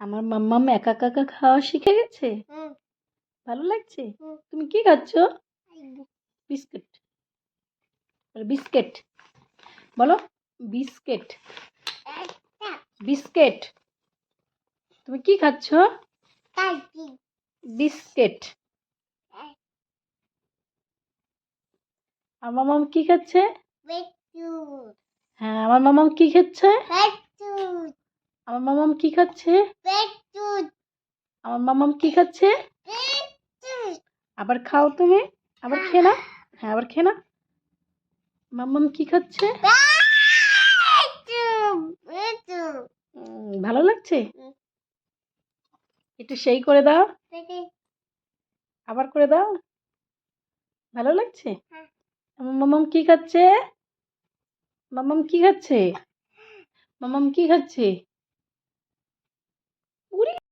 আমার মাম্মাম একা একা খাওয়া শিখে গেছে? ভালো লাগছে? তুমি কি খাচ্ছ? বিস্কিট। বিস্কিট। বলো বিস্কিট। বিস্কিট। তুমি কি খাচ্ছ? কাটি বিস্কিট। আমার মামাম কি খাচ্ছে? হ্যাঁ আমার মামাম কি খাচ্ছে? আমার মামাম কি খাচ্ছে? আমার মামাম কি খাচ্ছে? আবার খাও তুমি আবার খেয়ে না হ্যাঁ আবার খেয়ে না মাম্মাম কি খাচ্ছে? ভালো লাগছে? একটু সেই করে দাও। আবার করে দাও। ভালো লাগছে? হ্যাঁ। মামাম কি খাচ্ছে? মামাম কি খাচ্ছে? মামাম কি খাচ্ছে? পুরী